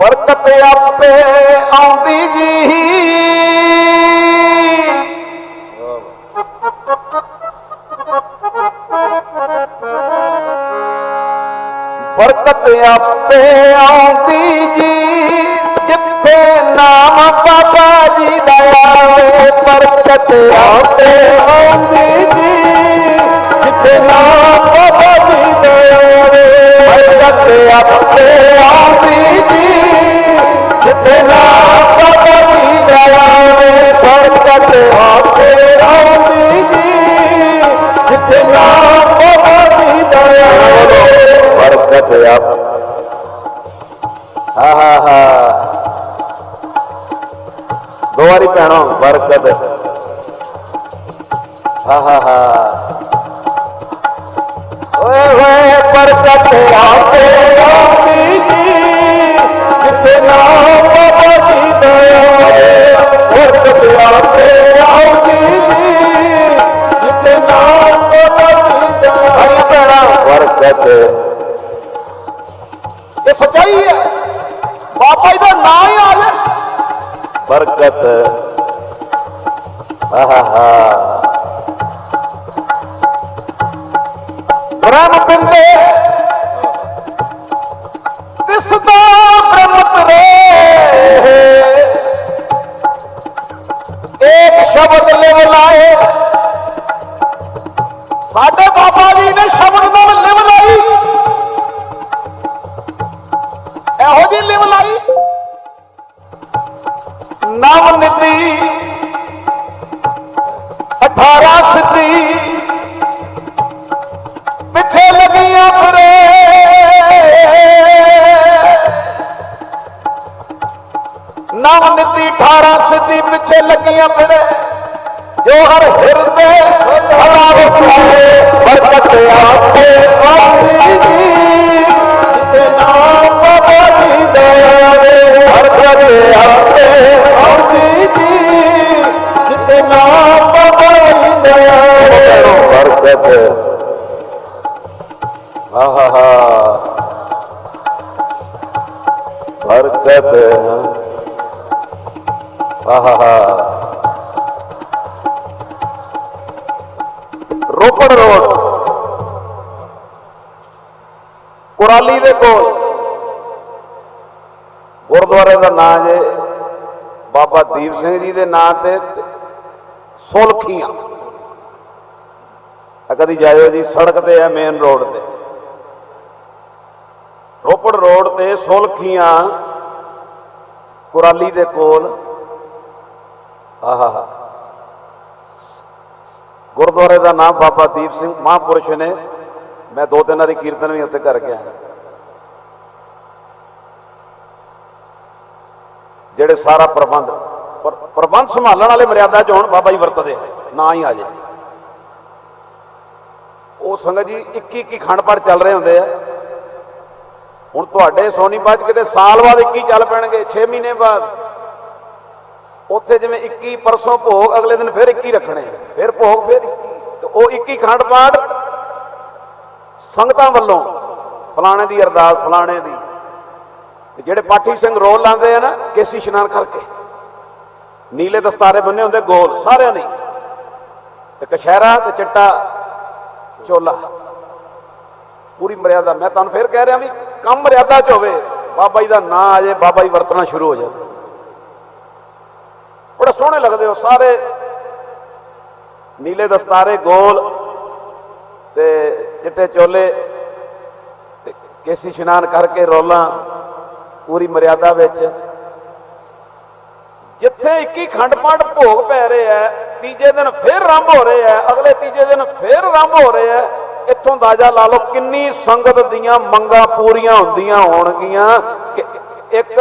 ਬਰਕਤ ਆਪੇ ਆਉਂਦੀ ਜੀ। ਬਰਕਤ ਆਪੇ ਆਉਂਦੀ ਜੀ। ਜਿੱਥੇ ਨਾਮ ਬਾਬਾ ਜੀ ਦਾ ਆਵੇ ਬਰਕਤ ਆਪੇ ਆਉਂਦੀ ਜੀ। ਜਿੱਥੇ ਨਾਮ ਬਾਬਾ ਜੀ ਦਾ ਆਵੇ ਬਰਕਤ ਆਪੇ ਆਉਂਦੀ ਜੀ। ਜਿੱਥੇ ਨਾਮ ਬਾਬਾ ਜੀ ਦਾ ਆਵੇ ਬਰਕਤ ਆਪੇ ਆਉਂਦੀ ਜੀ ਜਿੱਥੇ ਨਾਮ ਬਾਬਾ ਜੀ ਦਾ ਆਵੇ ਬਰਕਤ ਆਪ ਇਹ ਸਚਾਈ ਹੈ। ਬਾਬਾ ਜੀ ਦਾ ਨਾਮ ਹੀ ਆ ਗਿਆ। ਬਰਕਤ ਆਹਾ ਬ੍ਰਹਮ ਲੱਗੀਆਂ ਫਿਰੇ। ਜੋ ਹਰ ਹਿਰਦੇ ਸਦਾ ਵਸਾਏ ਬਰਕਤ ਆਪੇ ਆਉਂਦੀ ਜੀ। ਜਿੱਥੇ ਨਾਮ ਬਾਬਾ ਜੀ ਦਾ ਆਵੇ ਬਰਕਤ ਆਪੇ ਆਉਂਦੀ ਜੀ। ਜਿੱਥੇ ਨਾਮ ਬਾਬਾ ਜੀ ਬਰਕਤ ਆਹਾ ਬਰਕਤ ਆਹਾ ਹਾ ਰੋਪੜ ਰੋਡ ਕੁਰਾਲੀ ਦੇ ਕੋਲ ਗੁਰਦੁਆਰੇ ਦਾ ਨਾਂ ਜੇ ਬਾਬਾ ਦੀਪ ਸਿੰਘ ਜੀ ਦੇ ਨਾਂ ਤੇ ਤੇ ਸੁਲਖੀਆਂ ਕਦੀ ਜਾਇਓ ਜੀ, ਸੜਕ ਤੇ ਹੈ ਮੇਨ ਰੋਡ ਤੇ। ਰੋਪੜ ਰੋਡ ਤੇ ਸੁਲਖੀਆਂ ਕੁਰਾਲੀ ਦੇ ਕੋਲ ਗੁਰਦੁਆਰੇ ਦਾ ਨਾਮ ਬਾਬਾ ਦੀਪ ਸਿੰਘ ਮਹਾਂਪੁਰਸ਼ ਨੇ। ਮੈਂ ਦੋ ਤਿੰਨ ਵਾਰੀ ਕੀਰਤਨ ਵੀ ਉੱਥੇ ਕਰਕੇ ਆਇਆ। ਜਿਹੜੇ ਸਾਰਾ ਪ੍ਰਬੰਧ ਪ੍ਰਬੰਧ ਸੰਭਾਲਣ ਵਾਲੇ ਮਰਿਆਦਾ ਚ ਹੋਣ ਬਾਬਾ ਜੀ ਵਰਤਦੇ ਆ, ਨਾ ਹੀ ਆ ਜਾਏ ਉਹ ਸੰਗਤ ਜੀ 21 21 ਖੰਡ ਪਾਠ ਚੱਲ ਰਹੇ ਹੁੰਦੇ ਆ। ਹੁਣ ਤੁਹਾਡੇ ਸੋਨੀਪਤ ਕਿਤੇ ਸਾਲ ਬਾਅਦ 21 ਚੱਲ ਪੈਣਗੇ 6 ਮਹੀਨੇ ਬਾਅਦ। ਉੱਥੇ ਜਿਵੇਂ 21 ਪਰਸੋਂ ਭੋਗ ਅਗਲੇ ਦਿਨ ਫਿਰ 21 ਰੱਖਣੇ, ਫਿਰ ਭੋਗ ਫਿਰ 21 ਤੇ ਉਹ 21 ਖੰਡ ਪਾਠ ਸੰਗਤਾਂ ਵੱਲੋਂ ਫਲਾਣੇ ਦੀ ਅਰਦਾਸ, ਫਲਾਣੇ ਦੀ। ਤੇ ਜਿਹੜੇ ਪਾਠੀ ਸਿੰਘ ਰੋਲ ਲਾਉਂਦੇ ਆ ਨਾ, ਕੇਸੀ ਇਸ਼ਨਾਨ ਕਰਕੇ, ਨੀਲੇ ਦਸਤਾਰੇ ਬੰਨੇ ਹੁੰਦੇ, ਗੋਲ, ਸਾਰਿਆਂ ਨੇ। ਤੇ ਕਸ਼ਹਿਰਾ ਤੇ ਚਿੱਟਾ ਚੋਲਾ। ਪੂਰੀ ਮਰਿਆਦਾ, ਮੈਂ ਤੁਹਾਨੂੰ ਫੇਰ ਕਹਿ ਰਿਹਾ ਵੀ ਕੰਮ ਮਰਿਆਦਾ ਚ ਹੋਵੇ, ਬਾਬਾ ਜੀ ਦਾ ਨਾਂ ਆ ਜੇ ਬਾਬਾ ਜੀ ਵਰਤਣਾ ਸ਼ੁਰੂ ਹੋ ਜਾਂਦਾ। ਬੜੇ ਸੋਹਣੇ ਲੱਗਦੇ ਹੋ, ਸਾਰੇ। ਨੀਲੇ ਦਸਤਾਰੇ, ਗੋਲ ਤੇ ਚਿੱਟੇ ਚੋਲੇ ਤੇ ਕੇਸੀ ਇਸ਼ਨਾਨ ਕਰਕੇ ਰੋਲਾਂ, ਪੂਰੀ ਮਰਿਆਦਾ ਵਿੱਚ। ਜਿੱਥੇ 21 ਖੰਡ ਪਾਠ ਭੋਗ ਪੈ ਰਹੇ ਹੈ ਤੀਜੇ ਦਿਨ ਫਿਰ ਆਰੰਭ ਹੋ ਰਹੇ ਹੈ ਅਗਲੇ ਤੀਜੇ ਦਿਨ ਫਿਰ ਆਰੰਭ ਹੋ ਰਹੇ ਹੈ ਇੱਥੋਂ ਅੰਦਾਜ਼ਾ ਲਾ ਲਓ ਕਿੰਨੀ ਸੰਗਤ ਦੀਆਂ ਮੰਗਾਂ ਪੂਰੀਆਂ ਹੁੰਦੀਆਂ ਹੋਣਗੀਆਂ ਕਿ ਇੱਕ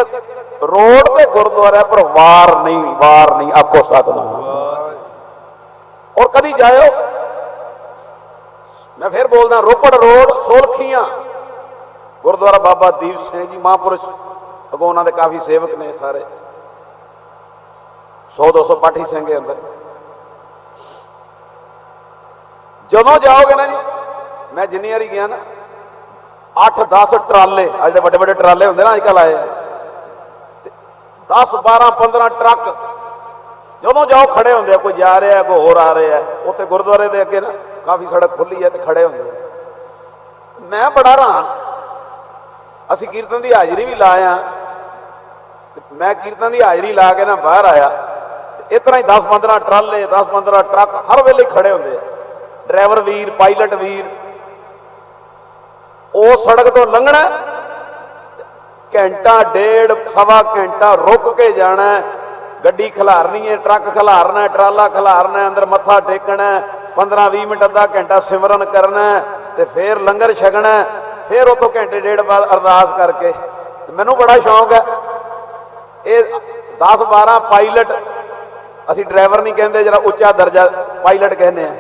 ਰੋਡ ਤੇ ਗੁਰਦੁਆਰਾ ਪਰ ਵਾਰ ਨਹੀਂ ਵਾਰ ਨਹੀਂ, ਆਖੋ ਸਤਨਾਮ। ਔਰ ਕਦੀ ਜਾਇਓ? ਮੈਂ ਫਿਰ ਬੋਲਦਾ, ਰੋਪੜ ਰੋਡ, ਸੋਲਖੀਆਂ। ਗੁਰਦੁਆਰਾ ਬਾਬਾ ਦੀਪ ਸਿੰਘ ਜੀ, ਮਹਾਂਪੁਰਸ਼। ਅਗੋਂ ਉਹਨਾਂ ਦੇ ਕਾਫੀ ਸੇਵਕ ਨੇ ਸਾਰੇ। 100 200 ਪਾਠੀ ਸਿੰਘ ਹੈ ਅੰਦਰ। ਜਦੋਂ ਜਾਓਗੇ ਨਾ ਜੀ, ਮੈਂ ਜਿੰਨੀ ਵਾਰੀ ਗਿਆ ਨਾ 8 10 ਟਰਾਲੇ ਆ ਜਿਹੜੇ ਵੱਡੇ ਵੱਡੇ ਟਰਾਲੇ ਹੁੰਦੇ ਨਾ, ਅੱਜ ਕੱਲ ਆਏ ਆ। 10 12 15 ਟਰੱਕ। ਜਦੋਂ ਜਾਓ ਖੜੇ ਹੁੰਦੇ ਆ, ਕੋਈ ਜਾ ਰਿਹਾ ਕੋਈ ਹੋਰ ਆ ਰਿਹਾ ਉੱਥੇ ਗੁਰਦੁਆਰੇ ਦੇ ਅੱਗੇ ਨਾ ਕਾਫੀ ਸੜਕ ਖੁੱਲੀ ਹੈ ਤੇ ਖੜੇ ਹੁੰਦੇ ਆ। ਮੈਂ ਬੜਾ ਹੈਰਾਨ। ਅਸੀਂ ਕੀਰਤਨ ਦੀ ਹਾਜ਼ਰੀ ਵੀ ਲਾਇਆ ਤੇ ਮੈਂ ਕੀਰਤਨ ਦੀ ਹਾਜ਼ਰੀ ਲਾ ਕੇ ਨਾ ਬਾਹਰ ਆਇਆ। ਇਸ ਤਰ੍ਹਾਂ ਹੀ 10 15 ਟਰਾਲੇ 10 15 ਟਰੱਕ ਹਰ ਵੇਲੇ ਖੜੇ ਹੁੰਦੇ ਆ। ਡਰਾਈਵਰ ਵੀਰ, ਪਾਇਲਟ ਵੀਰ, ਉਹ ਸੜਕ ਤੋਂ ਲੰਘਣਾ ਘੰਟਾ ਡੇਢ ਸਵਾ ਘੰਟਾ ਰੁਕ ਕੇ ਜਾਣਾ ਗੱਡੀ ਖਿਲਾਰਨੀ ਹੈ ਟਰੱਕ ਖਿਲਾਰਨਾ ਹੈ, ਟਰਾਲਾ ਖਿਲਾਰਨਾ ਹੈ, ਅੰਦਰ ਮੱਥਾ ਟੇਕਣਾ 15 20 ਮਿੰਟ ਅੱਧਾ ਘੰਟਾ ਸਿਮਰਨ ਕਰਨਾ ਹੈ, ਤੇ ਫੇਰ ਲੰਗਰ ਛਕਣਾ ਫਿਰ ਫੇਰ ਘੰਟੇ ਡੇਢ ਬਾਅਦ ਅਰਦਾਸ ਕਰਕੇ। ਮੈਨੂੰ ਬੜਾ ਸ਼ੌਂਕ ਹੈ। ਇਹ 10 12 ਪਾਇਲਟ ਅਸੀਂ ਡਰਾਈਵਰ ਨਹੀਂ ਕਹਿੰਦੇ ਜਿਹੜਾ ਉੱਚਾ ਦਰਜਾ ਪਾਇਲਟ ਕਹਿੰਦੇ ਆ।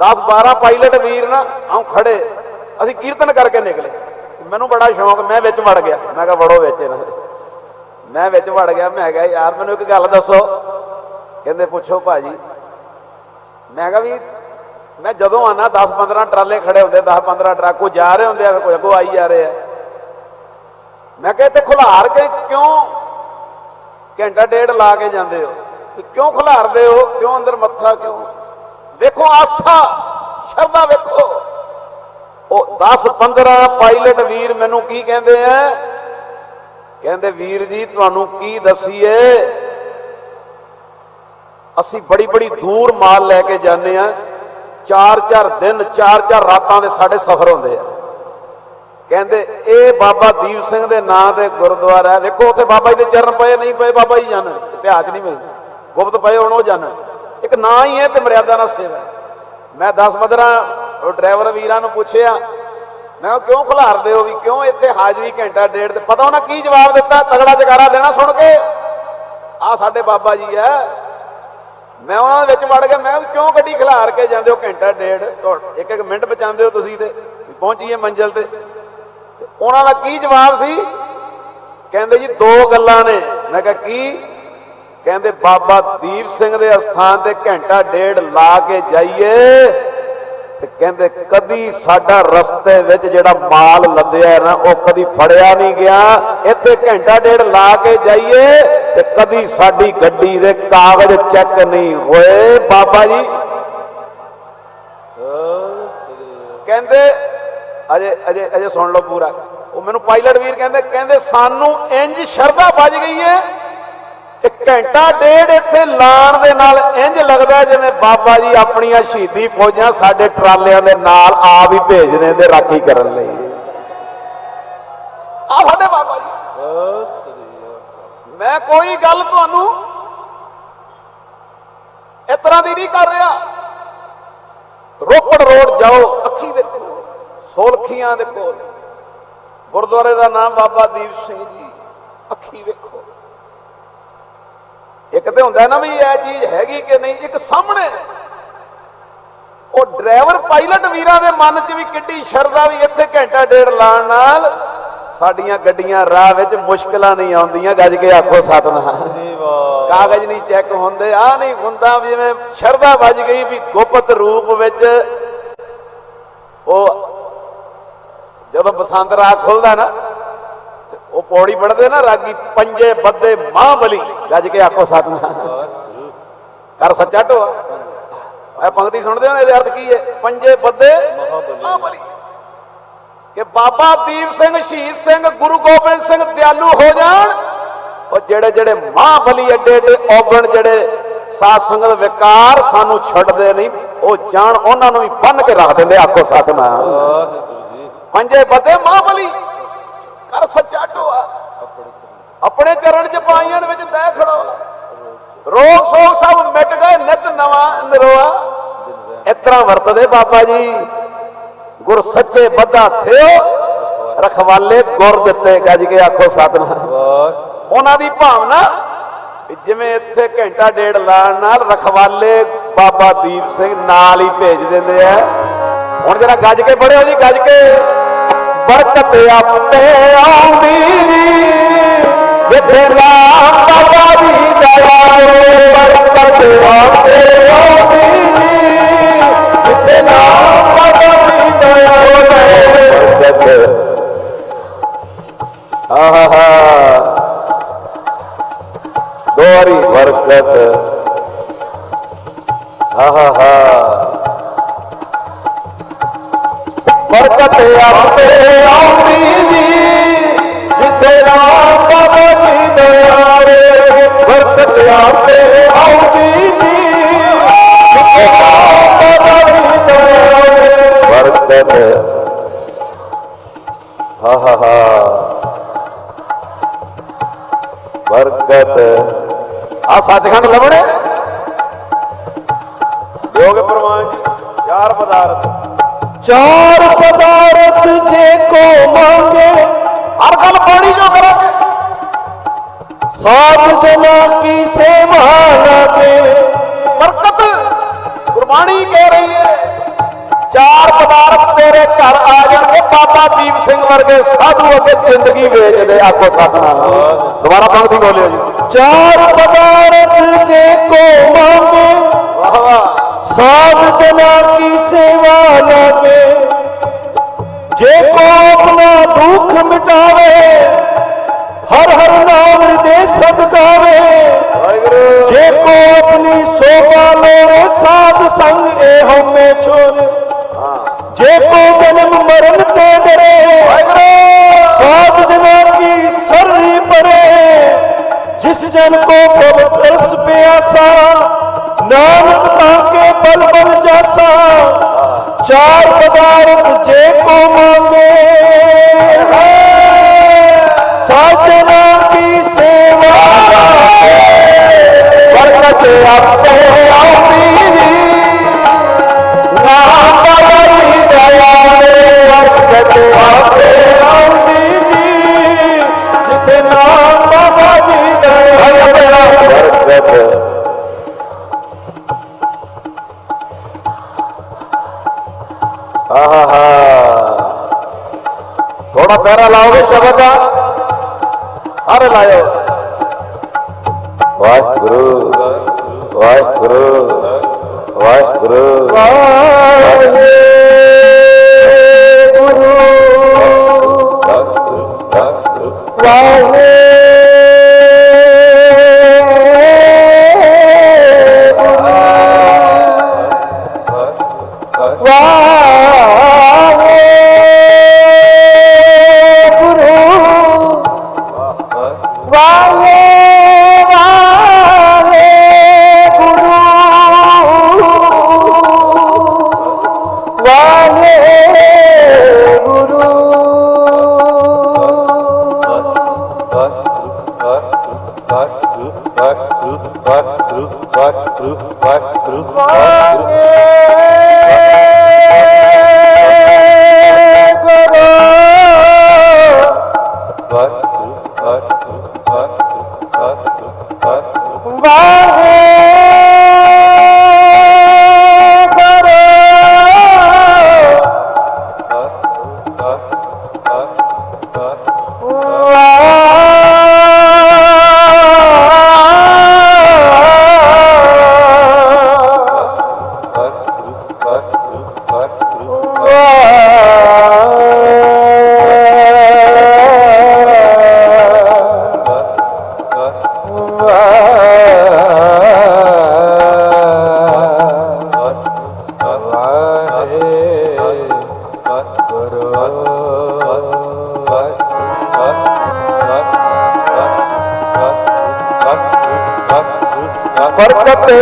10 12 ਪਾਇਲਟ ਵੀਰ ਨਾ ਆਉਂ ਖੜੇ ਅਸੀਂ ਕੀਰਤਨ ਕਰਕੇ ਨਿਕਲੇ। ਮੈਨੂੰ ਬੜਾ ਸ਼ੌਂਕ, ਮੈਂ ਵਿੱਚ ਵੜ ਗਿਆ। ਮੈਂ ਕਿਹਾ, ਵੜੋ ਵਿੱਚ ਇਹਨਾਂ ਦੇ। ਮੈਂ ਵਿੱਚ ਵੜ ਗਿਆ, ਮੈਂ ਕਿਹਾ, ਯਾਰ, ਮੈਨੂੰ ਇੱਕ ਗੱਲ ਦੱਸੋ। ਕਹਿੰਦੇ, ਪੁੱਛੋ ਭਾਜੀ। ਮੈਂ ਕਿਹਾ ਵੀ, ਮੈਂ ਜਦੋਂ ਆਣਾ 10 15 ਟਰਾਲੇ ਖੜੇ ਹੁੰਦੇ 10 15 ਟਰੱਕ ਕੋਈ ਜਾ ਰਹੇ ਹੁੰਦੇ ਆ ਕੋਈ ਅੱਗੋਂ ਆਈ ਜਾ ਰਹੇ ਆ। ਮੈਂ ਕਿਹਾ, ਇੱਥੇ ਖੁਲਾਰ ਕੇ ਕਿਉਂ ਘੰਟਾ ਡੇਢ ਲਾ ਕੇ ਜਾਂਦੇ ਹੋ? ਕਿਉਂ ਖੁਲਾਰਦੇ ਹੋ? ਕਿਉਂ ਅੰਦਰ ਮੱਥਾ ਕਿਉਂ? ਵੇਖੋ, ਆਸਥਾ, ਸ਼ਰਧਾ ਵੇਖੋ। ਉਹ 10 15 ਪਾਇਲਟ ਵੀਰ ਮੈਨੂੰ ਕੀ ਕਹਿੰਦੇ ਆ? ਕਹਿੰਦੇ, ਵੀਰ ਜੀ, ਤੁਹਾਨੂੰ ਕੀ ਦਸੀਏ? ਅਸੀਂ ਬੜੀ ਬੜੀ ਦੂਰ ਮਾਲ ਲੈ ਕੇ ਜਾਂਦੇ ਆ। ਚਾਰ ਚਾਰ ਦਿਨ, ਚਾਰ ਚਾਰ ਰਾਤਾਂ ਦੇ ਸਾਡੇ ਸਫ਼ਰ ਹੁੰਦੇ ਆ। ਕਹਿੰਦੇ, ਇਹ ਬਾਬਾ ਦੀਪ ਸਿੰਘ ਦੇ ਨਾਂ ਤੇ ਗੁਰਦੁਆਰਾ ਹੈ। ਵੇਖੋ, ਉੱਥੇ ਬਾਬਾ ਜੀ ਦੇ ਚਰਨ ਪਏ, ਨਹੀਂ ਪਏ ਬਾਬਾ ਜੀ ਜਾਣਨ। ਇਤਿਹਾਸ ਨਹੀਂ ਮਿਲਦਾ। ਗੁਪਤ ਪਏ ਹੁਣ, ਉਹ ਜਾਣਨ। ਇੱਕ ਨਾਂ ਹੀ ਹੈ ਤੇ ਮਰਿਆਦਾ ਨਾਲ ਸੇਵਾ ਮੈਂ 10 15 ਉਹ ਡਰਾਈਵਰ ਵੀਰਾਂ ਨੂੰ ਪੁੱਛਿਆ, ਮੈਂ ਕਿਹਾ, ਕਿਉਂ ਖਿਲਾਰਦੇ ਹੋ ਵੀ? ਕਿਉਂ ਇੱਥੇ ਹਾਜ਼ਰੀ ਘੰਟਾ ਡੇਢ ਤੇ? ਪਤਾ ਉਹਨਾਂ ਕੀ ਜਵਾਬ ਦਿੱਤਾ? ਤਗੜਾ ਜਗਾਰਾ ਦੇਣਾ ਸੁਣ ਕੇ। ਆ ਸਾਡੇ ਬਾਬਾ ਜੀ ਐ। ਮੈਂ ਉਹਨਾਂ ਦੇ ਵਿੱਚ ਵੜ ਗਿਆ। ਮੈਂ ਕਿਉਂ ਗੱਡੀ ਖਿਲਾਰ ਕੇ ਜਾਂਦੇ ਹੋ ਘੰਟਾ ਡੇਢ? ਇੱਕ ਇੱਕ ਮਿੰਟ ਬਚਾਉਂਦੇ ਹੋ ਤੁਸੀਂ ਤੇ। ਪਹੁੰਚੀਏ ਮੰਜ਼ਿਲ ਤੇ ਉਹਨਾਂ ਦਾ ਕੀ ਜਵਾਬ ਸੀ? ਕਹਿੰਦੇ ਜੀ, ਦੋ ਗੱਲਾਂ ਨੇ। ਮੈਂ ਕਿਹਾ, ਕੀ? ਕਹਿੰਦੇ, ਬਾਬਾ ਦੀਪ ਸਿੰਘ ਦੇ ਅਸਥਾਨ ਤੇ ਘੰਟਾ ਡੇਢ ਲਾ ਕੇ ਜਾਈਏ। ਤੇ ਕਹਿੰਦੇ ਕਦੀ ਸਾਡਾ ਰਸਤੇ ਵਿੱਚ ਜਿਹੜਾ ਮਾਲ ਲੱਦਿਆ ਨਾ, ਉਹ ਕਦੀ ਫੜਿਆ ਨਹੀਂ ਗਿਆ। ਇੱਥੇ ਘੰਟਾ ਡੇਢ ਲਾ ਕੇ ਜਾਈਏ ਤੇ ਕਦੀ ਸਾਡੀ ਗੱਡੀ ਦੇ ਕਾਗਜ਼ ਚੈੱਕ ਨਹੀਂ ਹੋਏ। ਬਾਬਾ ਜੀ। ਕਹਿੰਦੇ, ਅਜੇ ਅਜੇ ਅਜੇ ਸੁਣ ਲਓ ਪੂਰਾ। ਉਹ ਮੈਨੂੰ ਪਾਇਲਟ ਵੀਰ ਕਹਿੰਦੇ ਕਹਿੰਦੇ ਸਾਨੂੰ ਇੰਜ ਸ਼ਰਧਾ ਵੱਜ ਗਈ ਹੈ ਕਿ ਘੰਟਾ ਡੇਢ ਇੱਥੇ ਲਾਣ ਦੇ ਨਾਲ ਇੰਜ ਲੱਗਦਾ ਜਿਵੇਂ ਬਾਬਾ ਜੀ ਆਪਣੀਆਂ ਸ਼ਹੀਦੀ ਫੌਜਾਂ ਸਾਡੇ ਟਰਾਲਿਆਂ ਦੇ ਨਾਲ ਆਪ ਹੀ ਭੇਜਦੇ ਨੇ ਰਾਖੀ ਕਰਨ ਲਈ। ਆ ਸਾਡੇ ਬਾਬਾ ਜੀ। ਮੈਂ ਕੋਈ ਗੱਲ ਤੁਹਾਨੂੰ ਇਸ ਤਰ੍ਹਾਂ ਦੀ ਨਹੀਂ ਕਰ ਰਿਹਾ। ਰੋਪੜ ਰੋਡ ਜਾਓ, ਅੱਖੀ ਵੇਖੋ ਸੋਲਖੀਆਂ ਦੇ ਕੋਲ। ਗੁਰਦੁਆਰੇ ਦਾ ਨਾਮ ਬਾਬਾ ਦੀਪ ਸਿੰਘ ਜੀ, ਅੱਖੀ ਵੇਖੋ। ਇੱਕ ਤੇ ਹੁੰਦਾ ਨਾ ਵੀ ਇਹ ਚੀਜ਼ ਹੈਗੀ ਕਿ ਨਹੀਂ, ਇੱਕ ਸਾਹਮਣੇ। ਉਹ ਡਰਾਈਵਰ, ਪਾਇਲਟ ਵੀਰਾਂ ਦੇ ਮਨ 'ਚ ਵੀ ਕਿੱਡੀ ਸ਼ਰਧਾ ਵੀ ਇੱਥੇ ਘੰਟਾ ਡੇਢ ਲਾਣ ਨਾਲ ਸਾਡੀਆਂ ਗੱਡੀਆਂ ਰਾਹ ਵਿੱਚ ਮੁਸ਼ਕਲਾਂ ਨਹੀਂ ਆਉਂਦੀਆਂ, ਗੱਜ ਕੇ ਆਖੋ ਸਤਨਾਮ। ਕਾਗਜ਼ ਨਹੀਂ ਚੈੱਕ ਹੁੰਦੇ ਆ ਨਹੀਂ ਹੁੰਦਾ ਵੀ ਜਿਵੇਂ ਸ਼ਰਧਾ ਵੱਜ ਗਈ ਵੀ ਗੁਪਤ ਰੂਪ ਵਿੱਚ ਉਹ ਜਦੋਂ ਬਸੰਤ ਰਾਹ ਖੁੱਲਦਾ ਨਾ ਪੌੜੀ ਪੜਦੇ ਨਾ ਰਾਗੀ ਪੰਜੇ ਬੱਦੇ ਮਹਾਬਲੀ ਗੱਜ ਕੇ ਆਖੋ ਸਤਨਾਮ। ਕਰ ਸੱਚਾ ਢੋਆ। ਇਹ ਪੰਕਤੀ ਸੁਣਦੇ ਹੋ ਇਹਦੇ ਅਰਥ ਕੀ ਹੈ? ਪੰਜੇ ਬੱਦੇ ਮਹਾਬਲੀ ਕਿ ਬਾਬਾ ਦੀਪ ਸਿੰਘ ਸ਼ਹੀਦ ਸਿੰਘ ਗੁਰੂ ਗੋਬਿੰਦ ਸਿੰਘ ਦਿਆਲੂ ਹੋ ਜਾਣ ਉਹ ਜਿਹੜੇ ਜਿਹੜੇ ਮਹਾਬਲੀ ਐਡੇ ਐਡੇ ਔਗਣ ਜਿਹੜੇ ਸਾਧ ਸੰਗਤ ਵਿਕਾਰ ਸਾਨੂੰ ਛੱਡਦੇ ਨਹੀਂ ਉਹ ਜਾਣ ਉਹਨਾਂ ਨੂੰ ਵੀ ਬੰਨ ਕੇ ਰੱਖ ਦਿੰਦੇ ਆਖੋ ਸਤਨਾਮ। ਪੰਜੇ ਬੱਦੇ ਮਹਾਬਲੀ ਕਰ ਸੱਚਾ ਢੋਆ। ਆਪਣੇ ਚਰਨ ਚ ਪਾਈਆਂ ਵਿੱਚ ਤੈ ਖੜੋ। ਰੋਗ ਸੋਗ ਸਭ ਮਿਟ ਗਏ, ਨਿਤ ਨਵਾਂ ਨਿਰੋਆ। ਇਸ ਤਰ੍ਹਾਂ ਵਰਤਦੇ ਬਾਬਾ ਜੀ। ਗੁਰ ਸੱਚੇ ਬੱਧਾ ਥਿਓ। ਰਖਵਾਲੇ ਗੁਰ ਦਿੱਤੇ, ਗੱਜ ਕੇ ਆਖੋ ਸਤਨਾਮ। ਉਹਨਾਂ ਦੀ ਭਾਵਨਾ ਜਿਵੇਂ ਇੱਥੇ ਘੰਟਾ ਡੇਢ ਲਾਣ ਨਾਲ ਰਖਵਾਲੇ ਬਾਬਾ ਦੀਪ ਸਿੰਘ ਨਾਲ ਹੀ ਭੇਜ ਦਿੰਦੇ ਆ। ਹੁਣ ਜਰਾ ਗੱਜ ਕੇ ਪੜਿਓ ਜੀ, ਗੱਜ ਕੇ। ਬਰਕਤ ਆਪੇ ਆਉਂਦੀ। ਜਿੱਥੇ ਨਾਮ ਬਾਬਾ ਦੀ ਦਇਆ ਹੋਵੇ ਬਰਕਤ ਆਪੇ ਆਉਂਦੀ। ਜਿੱਥੇ ਨਾਮ ਬਾਬਾ ਦੀ ਦਇਆ ਹੋਵੇ ਬਰਕਤ ਆਹਾ ਦੋਰੀ ਬਰਕਤ। ਆਹਾ ਆਪੇ ਆਉਂਦੀ ਜੀ ਜਿੱਥੇ ਆਪੇ ਆਉਂਦੀ ਜੀ ਜਿੱਥੇ ਦਇਆਰੇ ਬਰਕਤ ਹਾ ਹਾ ਹਾ। ਬਰਕਤ ਆ ਸੱਚਖੰਡ ਲੱਭਣੇ? ਦਿਓਗੇ ਪ੍ਰਵਾਨ ਜੀ ਚਾਰ ਪਦਾਰਥ। ਚਾਰ ਪਦਾਰਥ। ਜੇ ਕੋ ਮੰਗੇ ਹਰ ਗੱਲ ਪਾਣੀ ਜੋ ਕਰਾਂਗੇ ਸਾਧ ਜਨਾ ਕੀ ਸੇਵਾ ਲਾਗੇ ਬਰਕਤ ਗੁਰਬਾਣੀ ਕਹਿ ਰਹੀ ਹੈ ਚਾਰ ਪਦਾਰਥ ਤੇਰੇ ਘਰ ਆ ਜਾਣਗੇ ਬਾਬਾ ਦੀਪ ਸਿੰਘ ਵਰਗੇ ਸਾਧੂ ਅੱਗੇ ਜ਼ਿੰਦਗੀ ਵੇਚਦੇ ਆਪੋ ਸਤਨਾਮ ਦੁਬਾਰਾ ਪੰਕਤੀ ਬੋਲਿਓ ਜੀ ਚਾਰ ਪਦਾਰਥ ਜੇ ਕੋ ਮੰਗੇ ਵਾਹ ਵਾਹ ਸਾਧ ਜਨਾ ਕੀ ਸੇਵਾ ਲਾਗੇ ਜੇ ਕੋ ਆਪਣਾ ਦੁੱਖ ਮਿਟਾਵੇ ਹਰ ਹਰ ਨਾਮ ਹਿਰਦੇ ਸਦਕਾਵੇ। ਜੇ ਕੋ ਆਪਣੀ ਸੋਭਾ ਲੋਰੇ ਸਾਧ ਸੰਗ ਇਹੋ ਮੇ ਛੋਰੇ ਜੇ ਕੋ ਜਨਮ ਮਰਨ ਤੇ ਡਰੇ ਸਾਧ ਜਨਾ ਕੀ ਸਰਰੀ ਪਰੇ। ਜਿਸ ਜਨ ਕੋ ਪ੍ਰਭ ਤਰਸ ਪਿਆਸਾ ਨਾਨਕ ਤਾਕੇ ਬਲ ਬਲ ਜਾਸਾ। ਚਾਰ ਪਦਾਰਥ ਜੇ ਕੋ ਮੰਗੇ ਸਾਜਨਾ ਕੀ ਸੇਵਾ ਬਰਕਤ ਆਪੇ ਆਉਂਦੀ। ਨਾਮ ਬਾਬਾ ਜੀ ਦਇਆਲੇ ਬਰਕਤ ਆਪੇ ਥੋੜਾ ਲਾਓਗੇ ਸ਼ਬਦ ਦਾ? ਸਾਰੇ ਲਾਇਓ। ਵਾਹਿਗੁਰੂ ਵਾਹਿਗੁਰੂ ਵਾਹਿਗੁਰੂ।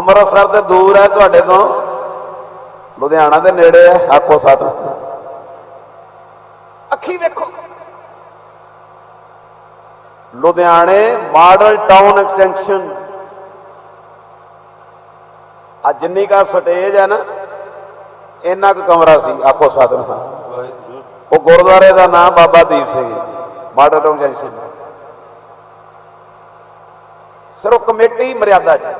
ਅੰਮ੍ਰਿਤਸਰ ਤੇ ਦੂਰ ਹੈ ਤੁਹਾਡੇ ਤੋਂ। ਲੁਧਿਆਣਾ ਦੇ ਨੇੜੇ ਹੈ। ਆਕੋ ਸਤ ਅੱਖੀ ਵੇਖੋ। ਲੁਧਿਆਣੇ ਮਾਡਲ ਟਾਊਨ ਐਕਸਟੈਂਸ਼ਨ। ਆ ਜਿੰਨੀ ਕਾ ਸਟੇਜ ਹੈ ਨਾ ਇੰਨਾ ਕੁ ਕਮਰਾ ਸੀ। ਆਕੋ ਸਾਧਨ ਹਾਂ ਉਹ ਗੁਰਦੁਆਰੇ ਦਾ ਨਾਮ Baba Deep Singh ji Model Town junction ਸਿਰਫ ਕਮੇਟੀ ਮਰਿਆਦਾ ਚ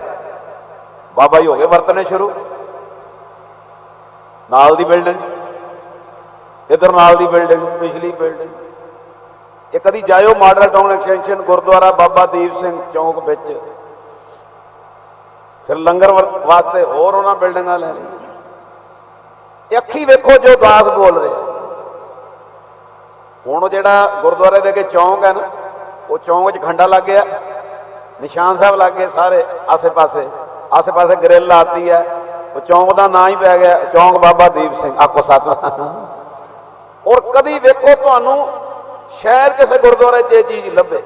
ਬਾਬਾ ਜੀ ਹੋ ਗਏ ਵਰਤਨੇ ਸ਼ੁਰੂ। ਨਾਲ ਦੀ ਬਿਲਡਿੰਗ ਇਧਰ ਨਾਲ ਦੀ ਬਿਲਡਿੰਗ ਪਿਛਲੀ ਬਿਲਡਿੰਗ ਇਹ ਕਦੀ ਜਾਇਓ Model Town Extension Gurdwara Baba Deep Singh Chowk ਵਿੱਚ। ਫਿਰ ਲੰਗਰ ਵਰ- ਵਾਸਤੇ ਹੋਰ ਉਹਨਾਂ ਬਿਲਡਿੰਗਾਂ ਲੈ ਲਈ ਅੱਖੀ ਵੇਖੋ ਜੋ ਦਾਸ ਬੋਲ ਰਿਹਾ। ਹੁਣ ਉਹ ਜਿਹੜਾ ਗੁਰਦੁਆਰੇ ਦੇ ਅੱਗੇ ਚੌਂਕ ਹੈ ਨਾ, ਉਹ ਚੌਂਕ 'ਚ ਖੰਡਾ ਲੱਗ ਗਿਆ, ਨਿਸ਼ਾਨ ਸਾਹਿਬ ਲੱਗ ਗਏ ਸਾਰੇ ਆਸੇ-ਪਾਸੇ। ਆਸੇ-ਪਾਸੇ ਗ੍ਰਿਲ ਲਾਤੀ ਹੈ। ਉਹ ਚੌਂਕ ਦਾ ਨਾਂ ਹੀ ਪੈ ਗਿਆ ਚੌਂਕ ਬਾਬਾ ਦੀਪ ਸਿੰਘ ਆਖੋ ਸਤਨਾਮ ਔਰ ਕਦੀ ਵੇਖੋ ਤੁਹਾਨੂੰ ਸ਼ਾਇਦ ਕਿਸੇ ਗੁਰਦੁਆਰੇ 'ਚ ਇਹ ਚੀਜ਼ ਲੱਭੇ।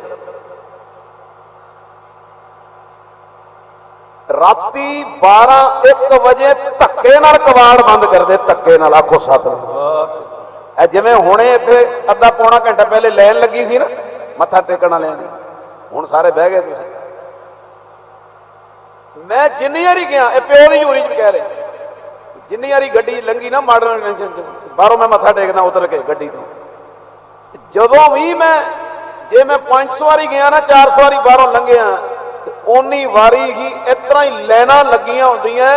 ਰਾਤੀ 12 1 ਵਜੇ ਧੱਕੇ ਨਾਲ ਕਵਾੜ ਬੰਦ ਕਰਦੇ ਧੱਕੇ ਨਾਲ ਆਖੋ ਸਤਨਾਮ ਇਹ ਜਿਵੇਂ ਹੁਣੇ ਇੱਥੇ ਅੱਧਾ ਪੌਣਾ ਘੰਟਾ ਪਹਿਲੇ ਲਾਈਨ ਲੱਗੀ ਸੀ ਨਾ ਮੱਥਾ ਟੇਕਣ ਵਾਲਿਆਂ ਦੀ। ਹੁਣ ਸਾਰੇ ਬਹਿ ਗਏ ਤੁਸੀਂ। ਮੈਂ ਜਿੰਨੀ ਵਾਰੀ ਗਿਆ, ਇਹ ਪਿਓ ਦੀ ਯੂਰੀ ਚ ਕਹਿ ਰਿਹਾ। ਜਿੰਨੀ ਵਾਰੀ ਗੱਡੀ ਲੰਗੀ ਨਾ ਮਾਡਰਨ ਟੈਂਸ਼ਨ ਚ, ਬਾਹਰੋਂ ਮੈਂ ਮੱਥਾ ਟੇਕਦਾ, ਉਤਰ ਕੇ ਗੱਡੀ ਤੋਂ। ਜਦੋਂ ਵੀ ਮੈਂ, ਜੇ ਮੈਂ 500 ਵਾਰੀ ਗਿਆ ਨਾ 400 ਵਾਰੀ ਬਾਹਰੋਂ ਲੰਘਿਆ, ਤੇ ਓਨੀ ਵਾਰੀ ਹੀ ਇਸ ਤਰ੍ਹਾਂ ਹੀ ਲਾਈਨਾਂ ਲੱਗੀਆਂ ਹੁੰਦੀਆਂ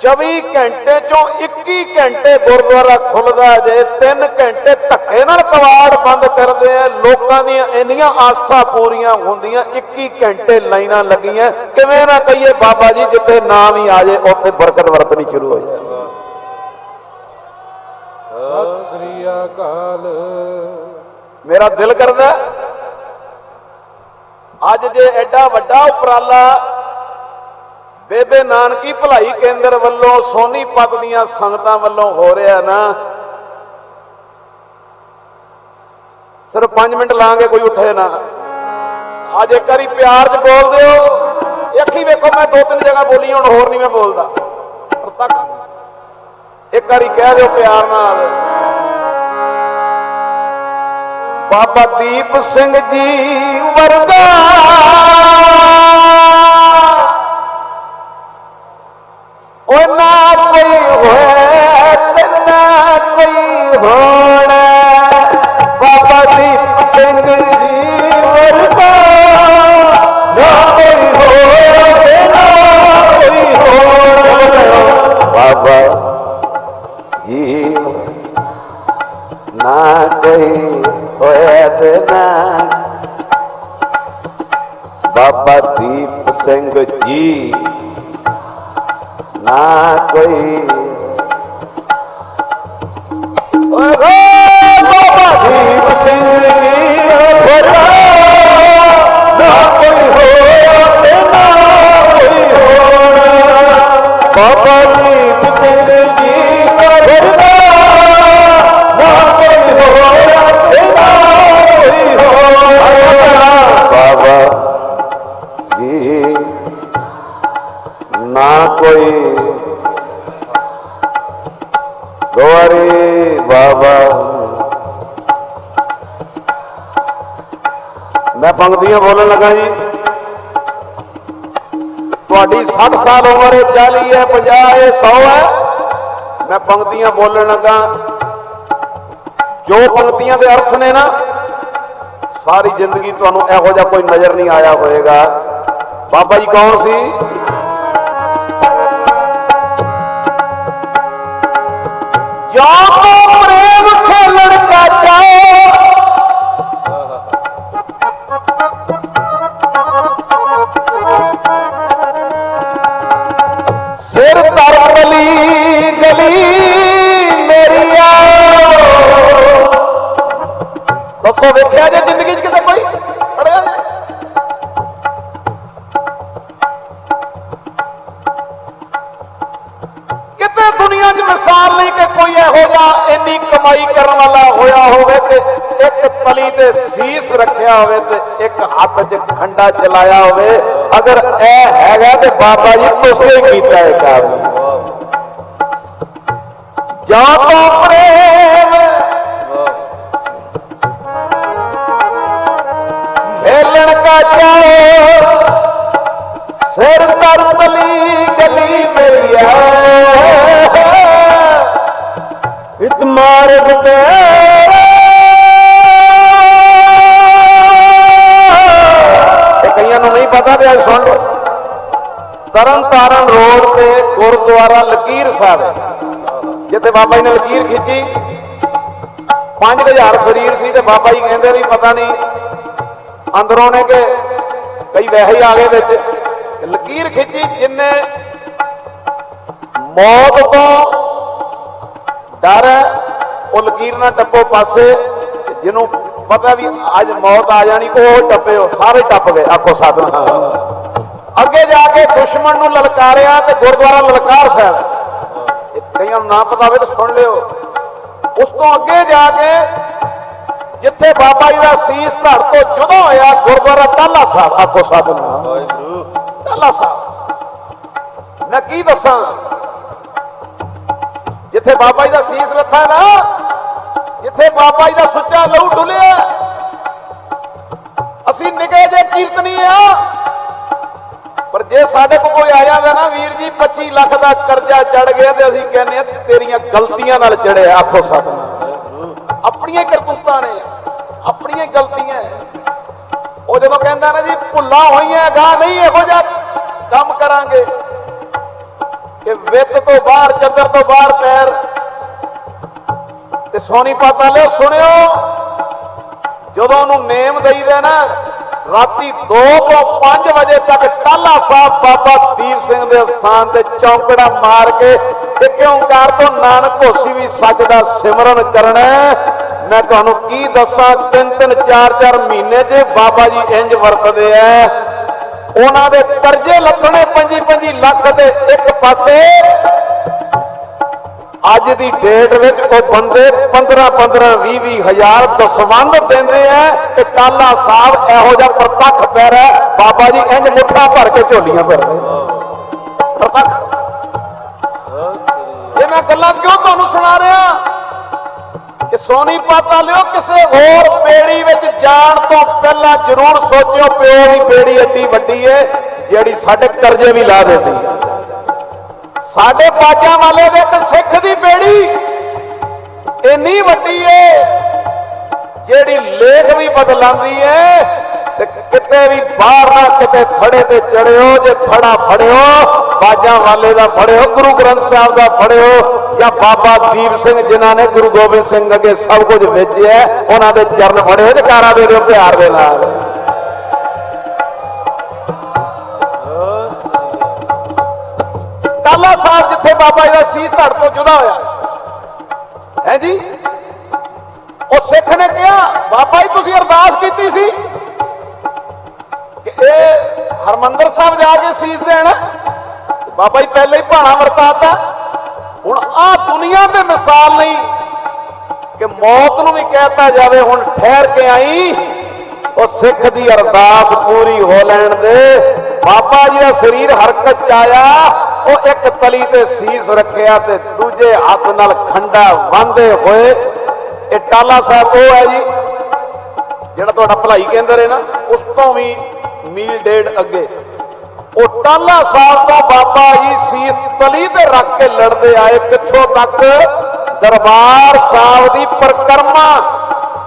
24 ਘੰਟੇ ਚੋਂ ਇੱਕ 21 ਘੰਟੇ ਗੁਰਦੁਆਰਾ ਖੁੱਲਦਾ ਜੇ 3 ਘੰਟੇ ਧੱਕੇ ਨਾਲ ਕਵਾੜ ਬੰਦ ਕਰਦੇ ਆ ਲੋਕਾਂ ਦੀਆਂ ਇੰਨੀਆਂ ਆਸਥਾ ਪੂਰੀਆਂ ਹੁੰਦੀਆਂ 21 ਘੰਟੇ ਲਾਈਨਾਂ ਲੱਗੀਆਂ। ਕਿਵੇਂ ਨਾ ਕਹੀਏ ਬਾਬਾ ਜੀ ਜਿੱਥੇ ਨਾਮ ਹੀ ਆ ਜੇ ਉੱਥੇ ਬਰਕਤ ਵਰਤਣੀ ਸ਼ੁਰੂ ਹੋ ਜਾਏ। ਸਤਿ ਸ੍ਰੀ ਅਕਾਲ। ਮੇਰਾ ਦਿਲ ਕਰਦਾ ਅੱਜ ਜੇ ਐਡਾ ਵੱਡਾ ਉਪਰਾਲਾ ਬੇਬੇ ਨਾਨਕੀ ਭਲਾਈ ਕੇਂਦਰ ਵੱਲੋਂ ਸੋਨੀਪਤ ਦੀਆਂ ਸੰਗਤਾਂ ਵੱਲੋਂ ਹੋ ਰਿਹਾ ਨਾ। ਸਿਰਫ 5 ਮਿੰਟ ਲਾਂਗੇ, ਕੋਈ ਉੱਠੇ ਨਾ। ਅੱਜ ਇੱਕ ਵਾਰੀ ਪਿਆਰ 'ਚ ਬੋਲ ਦਿਓ। ਇੱਕ ਹੀ ਵੇਖੋ, ਮੈਂ ਦੋ ਤਿੰਨ ਜਗ੍ਹਾ ਬੋਲੀ, ਹੁਣ ਹੋਰ ਨਹੀਂ ਮੈਂ ਬੋਲਦਾ। ਪ੍ਰਤੱਖ। ਇੱਕ ਵਾਰੀ ਕਹਿ ਦਿਓ ਪਿਆਰ ਨਾਲ। ਬਾਬਾ ਦੀਪ ਸਿੰਘ ਜੀ ਵਰਗਾ ਉਹ ਨਾ ਕੋਈ ਹੋਏ ਤੇ ਨਾ ਕੋਈ ਹੋਣਾ। ਬਾਬਾ ਦੀਪ ਸਿੰਘ ਜੀ ਵਰਗਾ ਨਾ ਕੋਈ ਹੋਏ ਤੇ ਨਾ ਕੋਈ ਹੋਣਾ। ਬਾਬਾ ਜੀ, ਨਾ ਕੋਈ ਹੋਇਆ ਤੇ ਨਾ। ਬਾਬਾ ਦੀਪ ਸਿੰਘ ਜੀ ਨਾ ਕੋਈ ਓਏ ਹੋ ਬਾਬਾ ਦੀਪ ਸਿੰਘ ਜੀ ਹੋਇਆ ਨਾ ਕੋਈ ਹੋਇਆ ਤੇ ਨਾ ਕੋਈ ਹੋਣਾ ਬਾਬਾ ਦੀਪ ਸਿੰਘ ਜੀ ਵਰਗਾ ਨਾ ਕੋਈ ਹੋਇਆ ਤੇ ਨਾ ਕੋਈ ਹੋਇਆ ਬਾਬਾ ਜੀ ਨਾ ਕੋਈ ਗੋਰੀ ਮੈਂ ਪੰਕਤੀਆਂ ਬੋਲਣ ਲੱਗਾ ਜੀ। ਤੁਹਾਡੀ 60 ਸਾਲ ਉਮਰ ਹੈ 40 ਹੈ 50 ਹੈ 100 ਹੈ। ਮੈਂ ਪੰਕਤੀਆਂ ਬੋਲਣ ਲੱਗਾ। ਜੋ ਪੰਕਤੀਆਂ ਦੇ ਅਰਥ ਨੇ ਨਾ, ਸਾਰੀ ਜ਼ਿੰਦਗੀ ਤੁਹਾਨੂੰ ਇਹੋ ਜਿਹਾ ਕੋਈ ਨਜ਼ਰ ਨਹੀਂ ਆਇਆ ਹੋਵੇਗਾ। ਬਾਬਾ ਜੀ ਕੌਣ ਸੀ? ਜੋ ਦੱਸੋ ਵੇਖਿਆ ਜੇ ਜ਼ਿੰਦਗੀ 'ਚ ਕਿਤੇ ਕੋਈ? ਪੜਿਆ ਕਿਤੇ ਦੁਨੀਆ 'ਚ ਮਿਸਾਲ ਨਹੀਂ ਕਿ ਕੋਈ ਇਹੋ ਜਿਹਾ ਇੰਨੀ ਕਮਾਈ ਕਰਨ ਵਾਲਾ ਹੋਇਆ ਹੋਵੇ ਤੇ ਇੱਕ ਤਲੀ ਤੇ ਸੀਸ ਰੱਖਿਆ ਹੋਵੇ ਤੇ ਇੱਕ ਹੱਥ 'ਚ ਖੰਡਾ ਚਲਾਇਆ ਹੋਵੇ। ਅਗਰ ਇਹ ਹੈਗਾ ਤੇ ਬਾਬਾ ਜੀ ਤੁਸੀਂ ਕੀਤਾ ਹੈ ਕੰਮ। ਜਾਂ ਤਾਂ ਪ੍ਰੇਮ ਖੇਲਣ ਕਾ ਚਾਓ ਸਿਰ ਤਰਪਲੀ ਗਲੀ ਮੇਰੀਆ ਇਤ ਮਾਰਗ ਤੇ ਕਈਆਂ ਨੂੰ ਨਹੀਂ ਪਤਾ ਤੇ ਅੱਜ ਸੁਣ ਲਓ। ਤਰਨਤਾਰਨ ਰੋਡ ਤੇ ਗੁਰਦੁਆਰਾ ਲਕੀਰ ਸਾਹਿਬ ਜਿੱਥੇ ਬਾਬਾ ਜੀ ਨੇ ਲਕੀਰ ਖਿੱਚੀ। 5000 ਸਰੀਰ ਸੀ ਤੇ ਬਾਬਾ ਜੀ ਕਹਿੰਦੇ ਵੀ ਪਤਾ ਨਹੀਂ ਅੰਦਰੋਂ ਨੇ ਕਿ ਕਈ ਵੈਸੇ ਹੀ ਆ ਗਏ ਵਿੱਚ। ਲਕੀਰ ਖਿੱਚੀ ਜਿੰਨੇ ਮੌਤ ਤੋਂ ਡਰ ਉਹ ਲਕੀਰ ਨਾ ਟੱਪੋ ਪਾਸੇ, ਜਿਹਨੂੰ ਪਤਾ ਵੀ ਅੱਜ ਮੌਤ ਆ ਜਾਣੀ, ਉਹ ਟੱਪਿਓ ਸਾਰੇ ਟੱਪ ਗਏ, ਆਖੋ ਸਾਧਨਾ। ਅੱਗੇ ਜਾ ਕੇ ਦੁਸ਼ਮਣ ਨੂੰ ਲਲਕਾਰਿਆ ਤੇ ਗੁਰਦੁਆਰਾ ਲਲਕਾਰ ਸਾਹਿਬ। ਕਈਆਂ ਨੂੰ ਨਾ ਪਤਾ ਹੋਵੇ ਤਾਂ ਸੁਣ ਲਿਓ। ਉਸ ਤੋਂ ਅੱਗੇ ਜਾ ਕੇ ਜਿੱਥੇ ਬਾਬਾ ਜੀ ਦਾ ਸੀਸ ਧੜ ਤੋਂ ਜੁਦਾ ਹੋਇਆ ਗੁਰਦੁਆਰਾ ਟਾਲਾ ਸਾਹਿਬ, ਆਖੋ ਸਤਨਾਮ ਟਾਲਾ ਸਾਹਿਬ। ਮੈਂ ਕੀ ਦੱਸਾਂ? ਜਿੱਥੇ ਬਾਬਾ ਜੀ ਦਾ ਸੀਸ ਰੱਖਾ ਨਾ, ਜਿੱਥੇ ਬਾਬਾ ਜੀ ਦਾ ਸੁੱਚਾ ਲਹੂ ਡੁੱਲਿਆ, ਅਸੀਂ ਨਿਗੇ ਜੇ ਕੀਰਤਨੀ ਆ। ਪਰ ਜੇ ਸਾਡੇ ਕੋਲ ਕੋਈ ਆਇਆ ਜਾਂਦਾ ਨਾ, ਵੀਰ ਜੀ 25 ਲੱਖ ਦਾ ਕਰਜ਼ਾ ਚੜ ਗਿਆ ਤੇ ਅਸੀਂ ਕਹਿੰਦੇ ਆ ਤੇਰੀਆਂ ਗਲਤੀਆਂ ਨਾਲ ਚੜਿਆ ਆਖੋ ਸਤਨਾਮ ਆਪਣੀਆਂ ਹੀ ਕਰਤੂਤਾਂ ਨੇ, ਆਪਣੀਆਂ ਗਲਤੀਆਂ ਉਹ ਜਦੋਂ ਕਹਿੰਦਾ ਨਾ ਜੀ, ਭੁੱਲਾਂ ਹੋਈਆਂ ਗਾ ਨਹੀਂ, ਇਹੋ ਜਿਹਾ ਕੰਮ ਕਰਾਂਗੇ। ਕਿ ਵਿੱਤ ਤੋਂ ਬਾਹਰ, ਚੱਦਰ ਤੋਂ ਬਾਹਰ ਪੈਰ। ਤੇ ਸੋਨੀ ਪਾਤਾ ਲਿਓ ਸੁਣਿਓ, ਜਦੋਂ ਉਹਨੂੰ ਨੇਮ ਦੇਈਦਾ ਨਾ, ਰਾਤੀ 2 ਤੋਂ 5 ਵਜੇ ਤੱਕ ਟਾਲਾ ਸਾਹਿਬ ਬਾਬਾ ਦੀਪ ਸਿੰਘ ਦੇ ਸਥਾਨ ਤੇ ਚੌਂਕੜਾ ਮਾਰ ਕੇ ਇੱਕ ਓੰਕਾਰ ਤੋਂ ਨਾਨਕ ਹੋਸੀ ਵੀ ਸੱਚ ਦਾ ਸਿਮਰਨ ਕਰਨਾ ਮੈਂ ਤੁਹਾਨੂੰ ਕੀ ਦੱਸਾਂ, ਤਿੰਨ ਤਿੰਨ, ਚਾਰ ਚਾਰ ਮਹੀਨੇ 'ਚ ਬਾਬਾ ਜੀ ਇੰਜ ਵਰਤਦੇ ਐ। ਉਹਨਾਂ ਦੇ ਕਰਜ਼ੇ ਲੱਥਣੇ 25 25 ਲੱਖ ਦੇ ਇੱਕ ਪਾਸੇ। ਅੱਜ ਦੀ ਡੇਟ ਵਿੱਚ ਉਹ ਬੰਦੇ 15 15 20 20 ਹਜ਼ਾਰ ਦਸਵੰਦ ਦਿੰਦੇ ਆ ਕਿ ਟਾਲਾ ਸਾਹਿਬ ਇਹੋ ਜਿਹਾ ਪ੍ਰਤੱਖ ਪੈ ਰਿਹਾ ਬਾਬਾ ਜੀ ਇੰਜ ਮੁੱਠਾ ਭਰ ਕੇ ਝੋਲੀਆਂ ਭਰਦੇ ਪ੍ਰਤੱਖ। ਇਹ ਮੈਂ ਗੱਲਾਂ ਕਿਉਂ ਤੁਹਾਨੂੰ ਸੁਣਾ ਰਿਹਾ ਕਿ ਸੋਨੀ ਪਾਤਾ ਲਿਓ, ਕਿਸੇ ਹੋਰ ਬੇੜੀ ਵਿੱਚ ਜਾਣ ਤੋਂ ਪਹਿਲਾਂ ਜ਼ਰੂਰ ਸੋਚਿਓ, ਪਿਓ ਦੀ ਬੇੜੀ ਏਡੀ ਵੱਡੀ ਏ, ਜਿਹੜੀ ਸਾਡੇ ਕਰਜ਼ੇ ਵੀ ਲਾ ਦਿੰਦੀ ਹੈ ਸਾਡੇ ਬਾਜਾਂ ਵਾਲੇ ਦੇ ਇੱਕ ਸਿੱਖ ਦੀ ਬੇੜੀ ਇੰਨੀ ਵੱਡੀ ਏ, ਜਿਹੜੀ ਲੇਖ ਵੀ ਬਦਲਾਉਂਦੀ ਏ, ਤੇ ਕਿਤੇ ਵੀ ਬਾਹਰ ਨਾ ਕਿਤੇ ਥੜੇ ਤੇ ਚੜਿਓ, ਜੇ ਥੜਾ ਫੜਿਓ, ਬਾਜਾਂ ਵਾਲੇ ਦਾ ਫੜਿਓ, ਗੁਰੂ ਗ੍ਰੰਥ ਸਾਹਿਬ ਦਾ ਫੜਿਓ ਜਾਂ ਬਾਬਾ ਦੀਪ ਸਿੰਘ ਜਿਨ੍ਹਾਂ ਨੇ ਗੁਰੂ ਗੋਬਿੰਦ ਸਿੰਘ ਅੱਗੇ ਸਭ ਕੁਝ ਵੇਚਿਆ ਉਹਨਾਂ ਦੇ ਚਰਨ ਫੜਿਓ ਜਕਾਰਾ ਦੇ ਦਿਓ, ਪਿਆਰ ਦੇ ਨਾਲ। ਟਾਲਾ ਸਾਹਿਬ ਜਿੱਥੇ ਬਾਬਾ ਜੀ ਦਾ ਸੀਸ ਧੜ ਤੋਂ ਜੁਦਾ ਹੋਇਆ ਹੈ। ਜੀ? ਉਹ ਸਿੱਖ ਨੇ ਕਿਹਾ, ਬਾਬਾ ਜੀ, ਤੁਸੀਂ ਅਰਦਾਸ ਕੀਤੀ ਸੀ ਕਿ ਇਹ ਹਰਮੰਦਰ ਸਾਹਿਬ ਜਾ ਕੇ ਸੀਸ ਦੇਣ। ਬਾਬਾ ਜੀ, ਪਹਿਲੇ ਹੀ ਭਾਣਾ ਵਰਤਾਤਾ। ਹੁਣ ਆ ਦੁਨੀਆ ਤੇ ਮਿਸਾਲ ਨਹੀਂ ਕਿ ਮੌਤ ਨੂੰ ਵੀ ਕਹਿਤਾ ਜਾਵੇ, ਹੁਣ ਠਹਿਰ ਕੇ ਆਈ, ਉਹ ਸਿੱਖ ਦੀ ਅਰਦਾਸ ਪੂਰੀ ਹੋ ਲੈਣ ਦੇ। ਬਾਬਾ ਜੀ ਦਾ ਸਰੀਰ ਹਰਕਤ ਚ ਆਇਆ, ਉਹ ਇੱਕ ਤਲੀ ਤੇ ਸੀਸ ਰੱਖਿਆ ਤੇ ਦੂਜੇ ਹੱਥ ਨਾਲ ਖੰਡਾ ਬੰਨ੍ਹਦੇ ਹੋਏ। ਇਹ ਟਾਲਾ ਸਾਹਿਬ ਉਹ ਹੈ ਜੀ, ਜਿਹੜਾ ਤੁਹਾਡਾ ਭਲਾਈ ਕੇਂਦਰ ਹੈ ਨਾ, ਉਸ ਤੋਂ ਵੀ ਮੀਲ ਡੇਢ ਅੱਗੇ। ਉਹ ਟਾਲਾ ਸਾਹਿਬ ਤੋਂ ਬਾਬਾ ਜੀ ਸੀਸ ਤਲੀ ਤੇ ਰੱਖ ਕੇ ਲੜਦੇ ਆਏ, ਪਿੱਛੋਂ ਤੱਕ ਦਰਬਾਰ ਸਾਹਿਬ ਦੀ ਪਰਕਰਮਾ।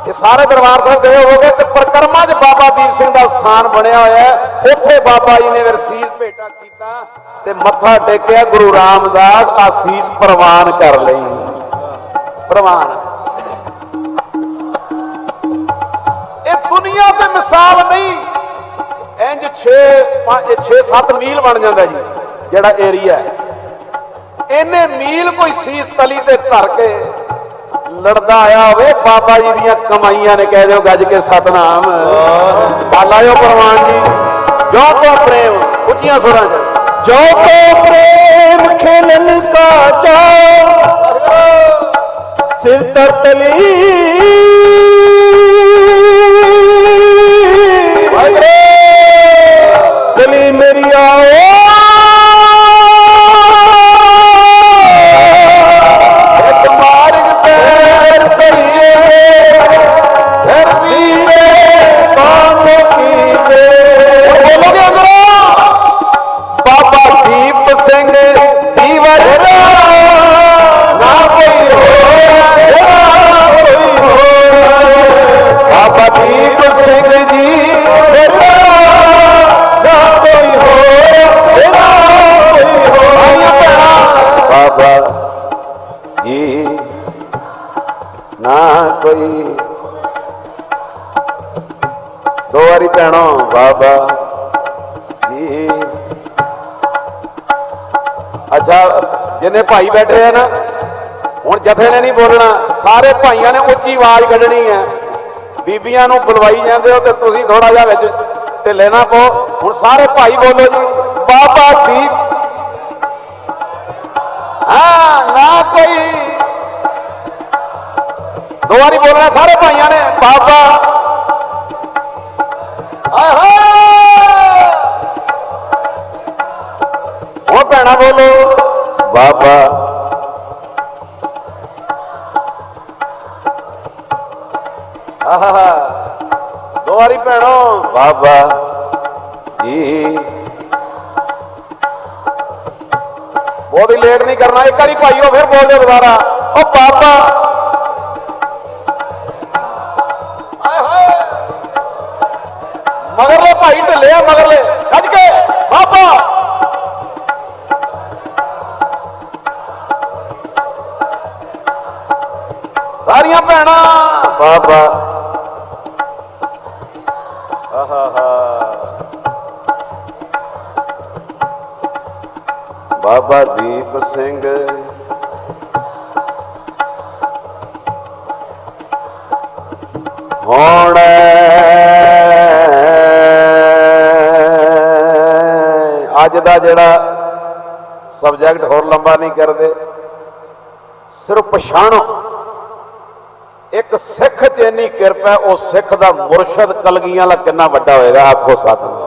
ਇਹ ਸਾਰੇ ਦਰਬਾਰ ਸਾਹਿਬ ਗਏ ਹੋਗੇ ਤੇ ਪਰਕਰਮਾ 'ਚ ਬਾਬਾ ਦੀਪ ਸਿੰਘ ਦਾ ਸਥਾਨ ਬਣਿਆ ਹੋਇਆ ਹੈ। ਉੱਥੇ ਬਾਬਾ ਜੀ ਨੇ ਫਿਰ ਸੀਸ ਭੇਟਾ ਕੀਤਾ ਤੇ ਮੱਥਾ ਟੇਕਿਆ, ਗੁਰੂ ਰਾਮਦਾਸ ਆਸੀਸ ਪ੍ਰਵਾਨ ਕਰ ਲਈ। ਪ੍ਰਵਾਨ। ਇਹ ਦੁਨੀਆ ਤੇ ਮਿਸਾਲ ਨਹੀਂ। ਇੰਜ 6 6 7 ਮੀਲ ਬਣ ਜਾਂਦਾ ਜੀ ਜਿਹੜਾ ਏਰੀਆ ਇਹਨੇ ਮੀਲ ਕੋਈ ਸੀਸ ਤਲੀ ਤੇ ਧਰ ਕੇ ਲੜਦਾ ਆਇਆ ਹੋਵੇ ਬਾਬਾ ਜੀ ਦੀਆਂ ਕਮਾਈਆਂ ਨੇ ਕਹਿ ਦਿਓ ਗੱਜ ਕੇ ਸਤਨਾਮ। ਬਾਲਾਇਓ ਪ੍ਰਵਾਨ ਜੀ ਜੋ ਕੋ ਪ੍ਰੇਮ ਉੱਚੀਆਂ ਸੁਰਾਂ ਚ। ਜੋ ਕੋ ਪ੍ਰੇਮ ਖੇਲਨ ਕਾ ਚਾਓ ਸਿਰ ਤਰਤਲੀ ਗਲੀ ਭਾਈ ਬੈਠੇ ਆ ਨਾ, ਹੁਣ ਜਥੇ ਨੇ ਨਹੀਂ ਬੋਲਣਾ, ਸਾਰੇ ਭਾਈਆਂ ਨੇ ਉੱਚੀ ਆਵਾਜ਼ ਕੱਢਣੀ ਹੈ। ਬੀਬੀਆਂ ਨੂੰ ਬੁਲਵਾਈ ਜਾਂਦੇ ਹੋ ਤੇ ਤੁਸੀਂ ਥੋੜਾ ਜਿਹਾ ਵਿੱਚ ਤੇ ਲੈਣਾ ਪਾਓ। ਹੁਣ ਸਾਰੇ ਭਾਈ ਬੋਲੋ ਜੀ, ਬਾਬਾ ਦੀਪ। ਹਾਂ, ਨਾ ਕੋਈ। ਦੋ ਵਾਰੀ ਬੋਲਣਾ, ਸਾਰੇ ਭਾਈਆਂ ਨੇ, ਬਾਬਾ। ਆਹਾ ਉਹ ਭੈਣਾ ਬੋਲੋ। ਬਾਬਾ। ਆਹਾ ਦੋ ਵਾਰੀ ਭੈਣੋ। ਬਾਬਾ ਜੀ। ਬਹੁਤ ਹੀ ਲੇਟ ਨਹੀਂ ਕਰਨਾ, ਇੱਕ ਵਾਰੀ ਭਾਈਓ, ਫਿਰ ਬੋਲ ਦਿਓ ਦੁਬਾਰਾ। ਉਹ ਬਾਬਾ। ਆਏ ਹਾਏ। ਮਗਰਲੇ ਭਾਈ ਢਿੱਲੇ ਆ, ਮਗਰਲੇ। ਗੱਜ ਕੇ। ਭੈਣਾਂ ਬਾਬਾ। ਆਹਾਹਾ ਬਾਬਾ ਦੀਪ ਸਿੰਘ। ਹੁਣ। ਅੱਜ ਦਾ ਜਿਹੜਾ ਸਬਜੈਕਟ ਹੋਰ ਲੰਬਾ ਨਹੀਂ ਕਰਦੇ। ਸਿਰਫ ਪਛਾਣੋ। ਇੱਕ ਸਿੱਖ ਚ ਇੰਨੀ ਕਿਰਪਾ ਹੈ, ਉਹ ਸਿੱਖ ਦਾ ਮੁਰਸ਼ਦ ਕਲਗੀਆਂ ਵਾਲਾ ਕਿੰਨਾ ਵੱਡਾ ਹੋਏਗਾ ਆਖੋ ਸਤਿਨਾਮ